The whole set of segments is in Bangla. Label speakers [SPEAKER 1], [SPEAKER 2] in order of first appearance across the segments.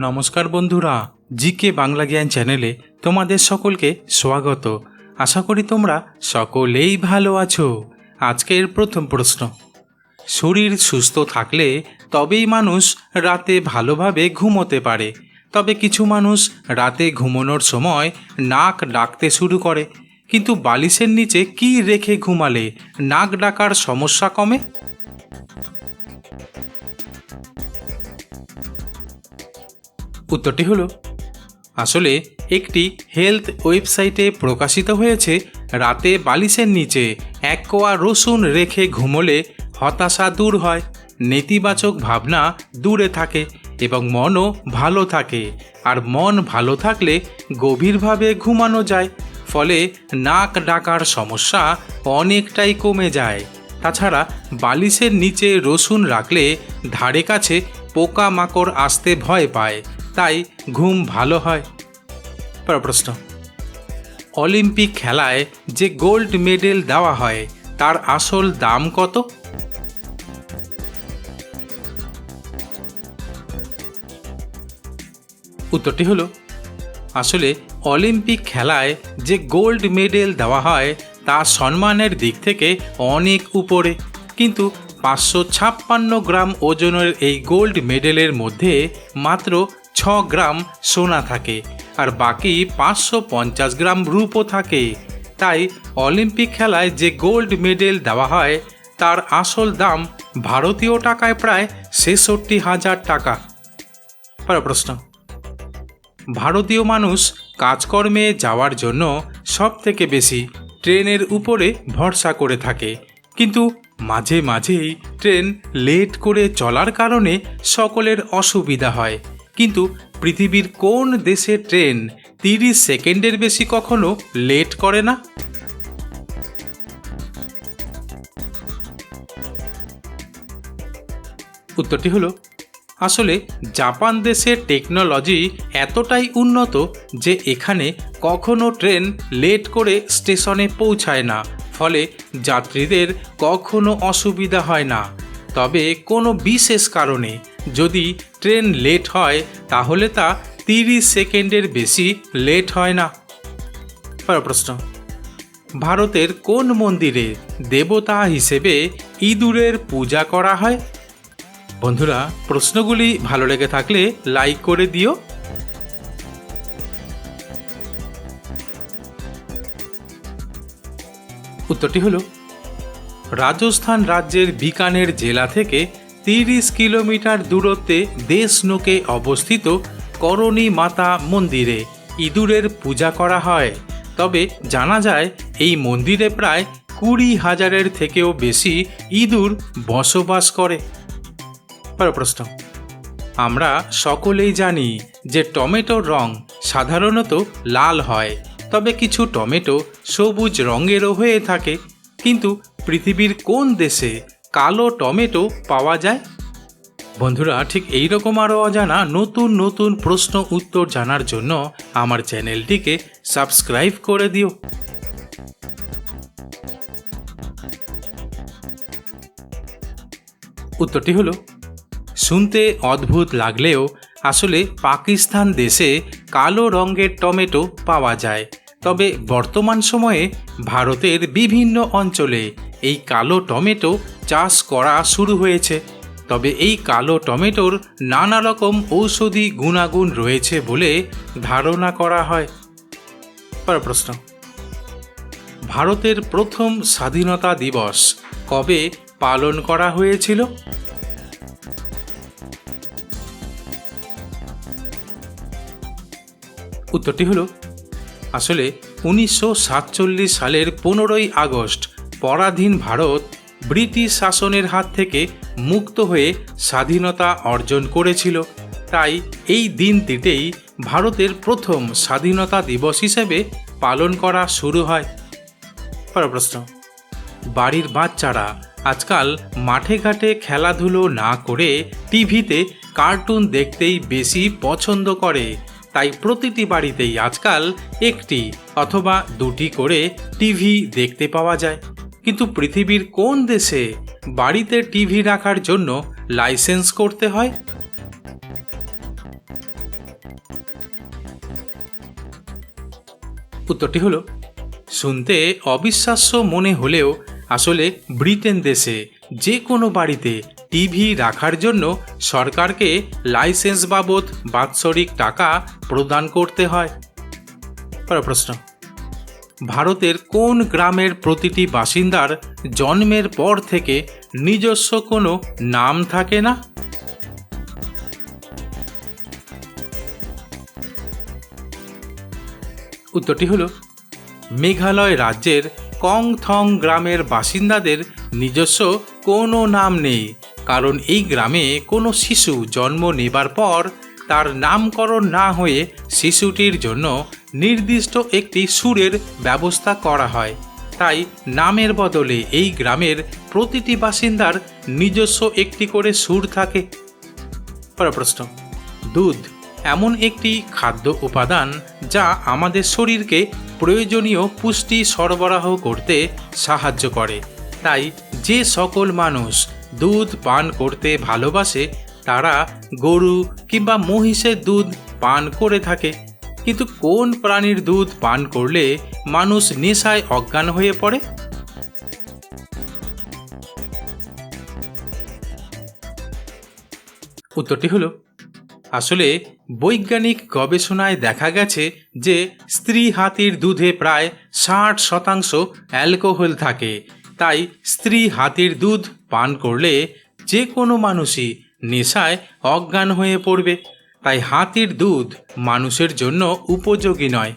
[SPEAKER 1] নমস্কার বন্ধুরা, জিকে বাংলা জ্ঞান চ্যানেলে তোমাদের সকলকে স্বাগত। আশা করি তোমরা সকলেই ভালো আছো। আজকের প্রথম প্রশ্ন। শরীর সুস্থ থাকলে তবেই মানুষ রাতে ভালোভাবে ঘুমোতে পারে। তবে কিছু মানুষ রাতে ঘুমানোর সময় নাক ডাকতে শুরু করে। কিন্তু বালিশের নিচে কি রেখে ঘুমালে? নাক ডাকার সমস্যা কমে? উত্তরটি হলো, আসলে একটি হেলথ ওয়েবসাইটে প্রকাশিত হয়েছে রাতে বালিশের নিচে এক কোয়া রসুন রেখে ঘুমোলে হতাশা দূর হয়, নেতিবাচক ভাবনা দূরে থাকে এবং মনও ভালো থাকে। আর মন ভালো থাকলে গভীরভাবে ঘুমানো যায়, ফলে নাক ডাকার সমস্যা অনেকটাই কমে যায়। তাছাড়া বালিশের নিচে রসুন রাখলে ধারে কাছে পোকা মাকড় আসতে ভয় পায়। তাই ঘুম ভালো হয়। পরের প্রশ্ন। অলিম্পিক খেলায় যে গোল্ড মেডেল দেওয়া হয়, তার আসল দাম কত? উত্তরটি হলো, আসলে অলিম্পিক খেলায় যে গোল্ড মেডেল দেওয়া হয়, তা সম্মানের দিক থেকে অনেক উপরে। কিন্তু পাঁচশো ছাপ্পান্ন গ্রাম ওজনের এই গোল্ড মেডেলের মধ্যে মাত্র ছ গ্রাম সোনা থাকে আর বাকি পাঁচশো পঞ্চাশ গ্রাম রূপও থাকে। তাই অলিম্পিক খেলায় যে গোল্ড মেডেল দেওয়া হয়, তার আসল দাম ভারতীয় টাকায় প্রায় ছেষট্টি হাজার টাকা। পরের প্রশ্ন। ভারতীয় মানুষ কাজকর্মে যাওয়ার জন্য সব থেকে বেশি ট্রেনের উপরে ভরসা করে থাকে। কিন্তু মাঝে মাঝেই ট্রেন লেট করে চলার কারণে সকলের অসুবিধা হয়। কিন্তু পৃথিবীর কোন দেশে ট্রেন তিরিশ সেকেন্ডের বেশি কখনো লেট করে না? উত্তরটি হলো, আসলে জাপান দেশের টেকনোলজি এতটাই উন্নত যে এখানে কখনো ট্রেন লেট করে স্টেশনে পৌঁছায় না, ফলে যাত্রীদের কখনো অসুবিধা হয় না। তবে কোনো বিশেষ কারণে যদি ট্রেন লেট হয়, তাহলে তা তিরিশ সেকেন্ডের বেশি লেট হয় না। প্রশ্ন। ভারতের কোন মন্দিরে দেবতা হিসেবে ইঁদুরের পূজা করা হয়? বন্ধুরা, প্রশ্নগুলি ভালো লেগে থাকলে লাইক করে দিও। উত্তরটি হলো রাজস্থান রাজ্যের বিকানের জেলা থেকে তিরিশ কিলোমিটার দূরত্বে দেশনোকে অবস্থিত করণী মাতা মন্দিরে ইঁদুরের পূজা করা হয়। তবে জানা যায়, এই মন্দিরে প্রায় কুড়ি হাজারের থেকেও বেশি ইঁদুর বসবাস করে। প্রশ্ন। আমরা সকলেই জানি যে টমেটোর রং সাধারণত লাল হয়, তবে কিছু টমেটো সবুজ রঙেরও হয়ে থাকে। কিন্তু পৃথিবীর কোন দেশে কালো টমেটো পাওয়া যায়? বন্ধুরা, ঠিক এই রকম আরও অজানা নতুন নতুন প্রশ্ন উত্তর জানার জন্য আমার চ্যানেলটিকে সাবস্ক্রাইব করে দিও। উত্তরটি হলো, শুনতে অদ্ভুত লাগলেও আসলে পাকিস্তান দেশে কালো রঙের টমেটো পাওয়া যায়। তবে বর্তমান সময়ে ভারতের বিভিন্ন অঞ্চলে এই কালো টমেটো চাষ করা শুরু হয়েছে। তবে এই কালো টমেটোর নানা রকম ঔষধি গুণাগুণ রয়েছে বলে ধারণা করা হয়। পরের প্রশ্ন। ভারতের প্রথম স্বাধীনতা দিবস কবে পালন করা হয়েছিল? উত্তরটি হলো, আসলে উনিশশো সাতচল্লিশ সালের পনেরোই আগস্ট পরাধীন ভারত ব্রিটিশ শাসনের হাত থেকে মুক্ত হয়ে স্বাধীনতা অর্জন করেছিল। তাই এই দিনটিতেই ভারতের প্রথম স্বাধীনতা দিবস হিসেবে পালন করা শুরু হয়। পরের প্রশ্ন। বাড়ির বাচ্চারা আজকাল মাঠে ঘাটে খেলাধুলো না করে টিভিতে কার্টুন দেখতেই বেশি পছন্দ করে। তাই প্রতিটি বাড়িতেই আজকাল একটি অথবা দুটি করে টিভি দেখতে পাওয়া যায়। কিন্তু পৃথিবীর কোন দেশে বাড়িতে টিভি রাখার জন্য লাইসেন্স করতে হয়? উত্তরটি হল, শুনতে অবিশ্বাস্য মনে হলেও আসলে ব্রিটেন দেশে যে কোনো বাড়িতে টিভি রাখার জন্য সরকারকে লাইসেন্স বাবদ বাৎসরিক টাকা প্রদান করতে হয়। প্রশ্ন। ভারতের কোন গ্রামের প্রতিটি বাসিন্দার জন্মের পর থেকে নিজস্ব কোনো নাম থাকে না? উত্তরটি হলো, মেঘালয় রাজ্যের কংথং গ্রামের বাসিন্দাদের নিজস্ব কোনো নাম নেই, কারণ এই গ্রামে কোনো শিশু জন্ম নেবার পর তার নামকরণ না হয়ে শিশুটির জন্য নির্দিষ্ট একটি সুরের ব্যবস্থা করা হয়। তাই নামের বদলে এই গ্রামের প্রতিটি বাসিন্দার নিজস্ব একটি করে সুর থাকে। প্রশ্ন। দুধ এমন একটি খাদ্য উপাদান যা আমাদের শরীরকে প্রয়োজনীয় পুষ্টি সরবরাহ করতে সাহায্য করে। তাই যে সকল মানুষ দুধ পান করতে ভালোবাসে তারা গরু কিংবা মহিষের দুধ পান করে থাকে। কিন্তু কোন প্রাণীর দুধ পান করলে মানুষ নেশায় অজ্ঞান হয়ে পড়ে? উত্তরটি হলো, আসলে বৈজ্ঞানিক গবেষণায় দেখা গেছে যে স্ত্রী হাতির দুধে প্রায় ষাট শতাংশ অ্যালকোহল থাকে। তাই স্ত্রী হাতির দুধ পান করলে যে কোনো মানুষই নেশায় অজ্ঞান হয়ে পড়বে। তাই হাতির দুধ মানুষের জন্য উপযোগী নয়।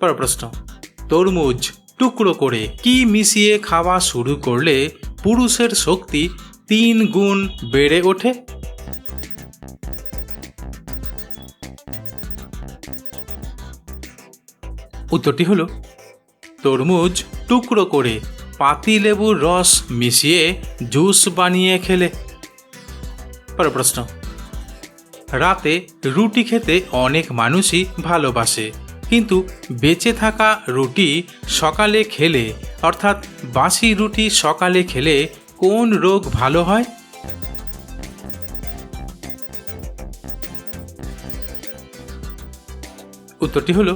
[SPEAKER 1] পরের প্রশ্ন, তরমুজ টুকরো করে কি মিশিয়ে খাওয়া শুরু করলে পুরুষের শক্তি তিন গুণ বেড়ে ওঠে? উত্তরটি হলো, তরমুজ টুকরো করে পাতি লেবুর রস মিশিয়ে জুস বানিয়ে খেলে। পরের প্রশ্ন। রাতে রুটি খেতে অনেক মানুষই ভালোবাসে, কিন্তু বেঁচে থাকা রুটি সকালে খেলে, অর্থাৎ বাসি রুটি সকালে খেলে কোন রোগ ভালো হয়? উত্তরটি হলো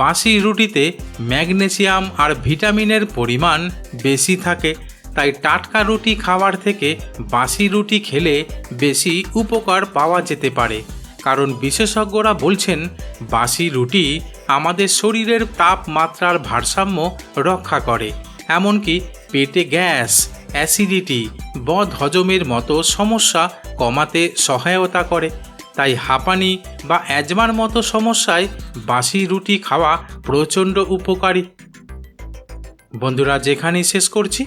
[SPEAKER 1] বাসি রুটিতে ম্যাগনেসিয়াম আর ভিটামিনের পরিমাণ বেশি থাকে তাই টাটকা রুটি খাওয়ার থেকে বাসি রুটি খেলে বেশি উপকার পাওয়া যেতে পারে। কারণ বিশেষজ্ঞরা বলছেন, বাসি রুটি আমাদের শরীরের তাপমাত্রার ভারসাম্য রক্ষা করে। এমনকি পেটে গ্যাস, অ্যাসিডিটি, বদ হজমের মতো সমস্যা কমাতে সহায়তা করে। তাই হাঁপানি বা অ্যাজমার মতো সমস্যায় বাসি রুটি খাওয়া প্রচণ্ড উপকারী। বন্ধুরা, যেখানেই শেষ করছি